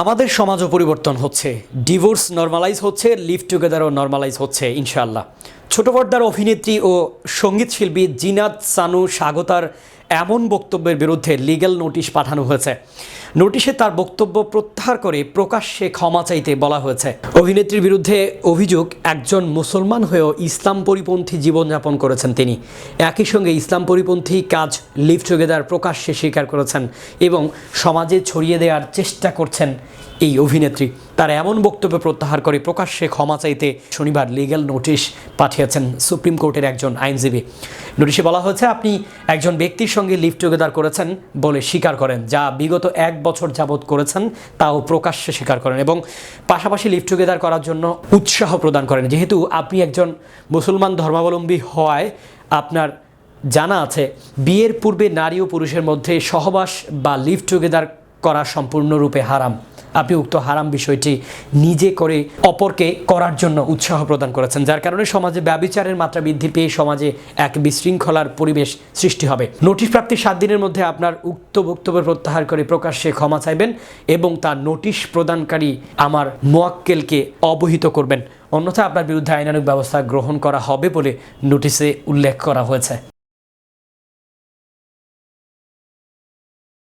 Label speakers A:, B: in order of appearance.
A: আমাদের সমাজও পরিবর্তন হচ্ছে। ডিভোর্স নর্মালাইজ হচ্ছে লিভ টুগেদারও নর্মালাইজ হচ্ছে ইনশাআল্লাহ। ছোট পর্দার অভিনেত্রী ও সংগীত শিল্পী জিনাত সানু স্বাগতার এমন বক্তব্যের বিরুদ্ধে লিগ্যাল নোটিশ পাঠানো হয়েছে। নোটিশে তার বক্তব্য প্রত্যাহার করে প্রকাশ্যে ক্ষমা চাইতে বলা হয়েছে। অভিনেত্রীর বিরুদ্ধে অভিযোগ, একজন মুসলমান হয়েও ইসলাম পরিপন্থী জীবনযাপন করেছেন তিনি। একই সঙ্গে ইসলাম পরিপন্থী কাজ লিভ টুগেদার প্রকাশ্যে স্বীকার করেছেন এবং সমাজে ছড়িয়ে দেওয়ার চেষ্টা করছেন এই অভিনেত্রী। তার এমন বক্তব্য প্রত্যাহার করে প্রকাশ্যে ক্ষমা চাইতে শনিবার লিগ্যাল নোটিশ পাঠিয়েছেন সুপ্রিম কোর্টের একজন আইনজীবী। নোটিশে বলা হয়েছে, আপনি একজন ব্যক্তির সঙ্গে লিভ টুগেদার করেছেন বলে স্বীকার করেন, যা বিগত এক বছর যাবৎ করেছেন তাও প্রকাশ্যে স্বীকার করেন এবং পাশাপাশি লিভ টুগেদার করার জন্য উৎসাহ প্রদান করেন। যেহেতু আপনি একজন মুসলমান ধর্মাবলম্বী হওয়ায় আপনার জানা আছে, বিয়ের পূর্বে নারী ও পুরুষের মধ্যে সহবাস বা লিভ টুগেদার করা সম্পূর্ণরূপে হারাম। আপনি উক্ত হারাম বিষয়টি নিজে করে অপরকে করার জন্য উৎসাহ প্রদান করেছেন, যার কারণে সমাজে ব্যবিচারের মাত্রা বৃদ্ধি পেয়ে সমাজে এক বিশৃঙ্খলার পরিবেশ সৃষ্টি হবে। নোটিশ প্রাপ্তির সাত দিনের মধ্যে আপনার উক্ত বক্তব্য প্রত্যাহার করে প্রকাশ্যে ক্ষমা চাইবেন এবং তার নোটিশ প্রদানকারী আমার মোয়াক্কেলকে অবহিত করবেন। অন্যথা আপনার বিরুদ্ধে আইনানুগ ব্যবস্থা গ্রহণ করা হবে বলে নোটিশে উল্লেখ করা হয়েছে।